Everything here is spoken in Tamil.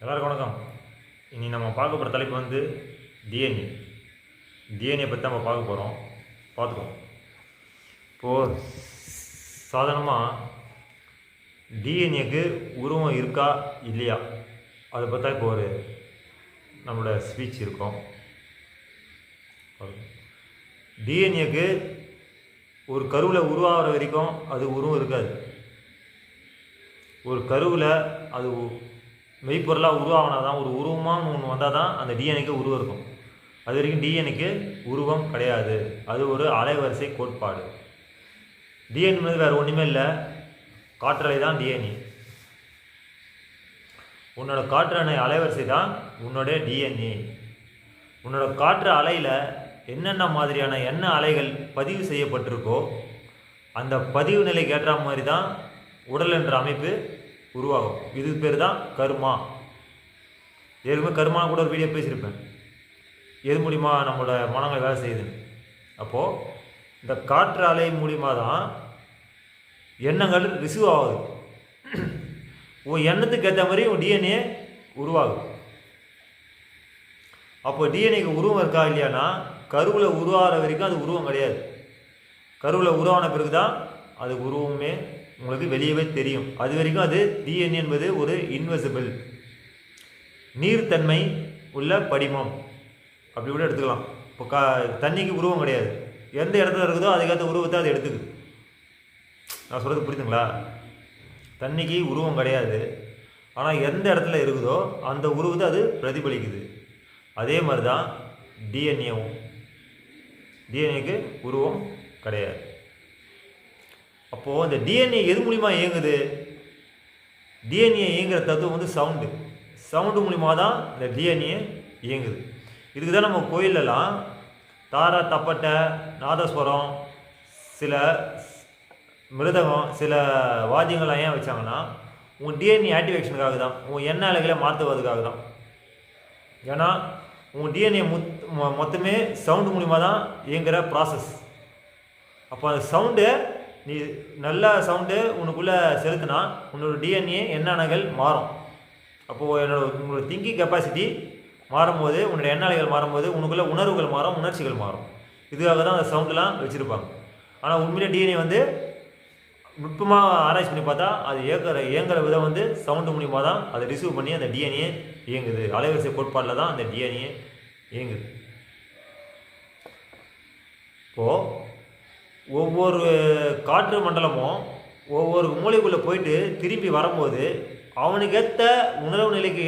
எல்லாருக்கும் வணக்கம். இனி நம்ம பார்க்க போகிற தலைப்பு வந்து டிஎன்ஏ டிஎன்ஏ பற்றி நம்ம பார்க்க போகிறோம் பார்த்துக்கோம் இப்போது சாதாரணமாக டிஎன்ஏக்கு உருவம் இருக்கா இல்லையா? அதை பார்த்தா இப்போ ஒரு நம்மளோட ஸ்பீச் இருக்கும். டிஎன்ஏக்கு ஒரு கருவில் உருவாகிற வரைக்கும் அது உருவம் இருக்காது. ஒரு கருவில் அது உ- மெய்ப்பொருளாக உருவாகினா தான் ஒரு உருவமாக ஒன்று வந்தால் தான் அந்த டிஎன்ஏக்கு உருவம் இருக்கும் அது வரைக்கும் டிஎன்ஏக்கு உருவம் கிடையாது. அது ஒரு அலைவரிசை கோட்பாடு. டிஎன்ஏ வேறு ஒன்றுமே இல்லை. காற்றலை தான் டிஎன்ஏ உன்னோட காற்று அணை அலைவரிசை தான் உன்னோட டிஎன்ஏ உன்னோட காற்று அலையில் என்னென்ன மாதிரியான என்ன அலைகள் பதிவு செய்யப்பட்டிருக்கோ அந்த பதிவு நிலைக்கு ஏற்ற மாதிரி தான் உடல் என்ற அமைப்பு உருவாகும். இது பேர் தான் கர்மா. ஏற்கனவே கர்மா கூட ஒரு வீடியோ பேசியிருப்பேன். எது மூலிமா நம்மளோட மனங்கள் வேலை செய்யுது? அப்போது இந்த காற்று அலை மூலிமா தான் எண்ணங்கள் ரிசீவ் ஆகுது. உன் எண்ணத்துக்கு ஏற்ற மாதிரி உன் டிஎன்ஏ உருவாகுது. அப்போ டிஎன்ஏக்கு உருவம் இருக்கா இல்லையானா கருவில் உருவாகிற வரைக்கும் அது உருவம் கிடையாது. கருவில் உருவான பிறகு தான் அது உருவமே உங்களுக்கு வெளியவே தெரியும். அது வரைக்கும் அது டிஎன்ஏ என்பது ஒரு இன்வெசிபிள் நீர்த்தன்மை உள்ள படிமம். அப்படி கூட எடுத்துக்கலாம். இப்போ கா தண்ணிக்கு உருவம் கிடையாது. எந்த இடத்துல இருக்குதோ அதுக்கேற்ற உருவத்தை அது எடுத்துக்குது. நான் சொல்கிறது புரியுதுங்களா? தண்ணிக்கு உருவம் கிடையாது. ஆனால் எந்த இடத்துல இருக்குதோ அந்த உருவத்தை அது பிரதிபலிக்குது. அதே மாதிரி தான் டிஎன்ஏவும் டிஎன்ஏக்கு உருவம் கிடையாது. அப்போது இந்த டிஎன்ஏ எது மூலிமா இயங்குது? டிஎன்ஏ இயங்குற தத்துவம் வந்து சவுண்டு சவுண்டு மூலிமா தான் இந்த டிஎன்ஏ இயங்குது. இதுக்கு தான் நம்ம கோயிலெல்லாம் தாரா தப்பட்டை நாதஸ்வரம் சில மிருதகம் சில வாத்தியங்கள்லாம் ஏன் வச்சாங்கன்னா உன் டிஎன்ஏ ஆக்டிவேஷனுக்காக தான் உன் எண்ண அலைகளை மாற்றுவதுக்காக தான் ஏன்னா உன் டிஎன்ஏ முத் மொத்தமே சவுண்டு மூலிமா தான் இயங்குகிற ப்ராசஸ் அப்போ அந்த சவுண்டு நீ நல்ல சவுண்டு உனக்குள்ளே செலுத்தினா உன்னோட டிஎன்ஏ எண்ணெய்கள் மாறும். அப்போது என்னோட உங்களோட திங்கிங் கெப்பாசிட்டி மாறும்போது உன்னோட எண்ணெய்கள் மாறும்போது உனக்குள்ள உணர்வுகள் மாறும் உணர்ச்சிகள் மாறும். இதுக்காக தான் அந்த சவுண்டெலாம் வச்சுருப்பாங்க. ஆனால் உண்மையிலே டிஎன்ஏ வந்து நுட்பமாக ஆராய்ச்சி பண்ணி பார்த்தா அது இயக்கிற இயங்குற விதம் வந்து சவுண்டு மூலியமாக தான் அதை ரிசீவ் பண்ணி அந்த டிஎன்ஏ இயங்குது. அலைவரிசை கோட்பாடில் தான் அந்த டிஎன்ஏ இயங்குது. இப்போது ஒவ்வொரு காற்று மண்டலமும் ஒவ்வொரு மூலைக்குள்ளே போயிட்டு திரும்பி வரும்போது அவனுக்கேற்ற உணர்வு நிலைக்கு